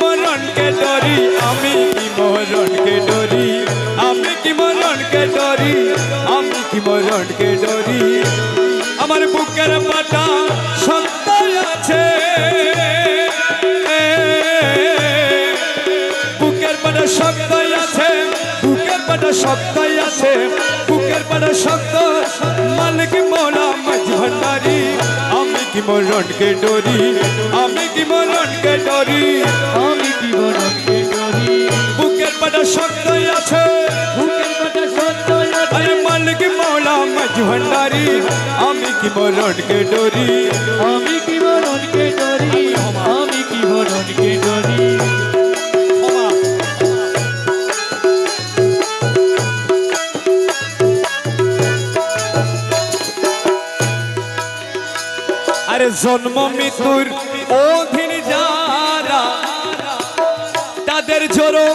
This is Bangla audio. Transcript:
মরণকে ডরি, আমি কি মরণকে ডরি? আমি কি মরণকে ডরি? আমি কি মরণকে ডরি? আমার বুকের পাটা শক্ত আছে। বুকের পাটা শক্ত আছে, বুকের পাটা শক্ত আছে, বুকের পাটা শক্ত কি মরণকে ডরি? আমি কি মরণকে ডরি। আমি কি মরণকে ডরি। বুকের পাটা শক্ত আছে। বুকের কথা সত্য আরে মালিক মোলা মাঝ ভান্ডারি। আমি কি মরণকে ডরি। আরে জন্ম মৃত্যুর অধীন যারা তাদের জোরো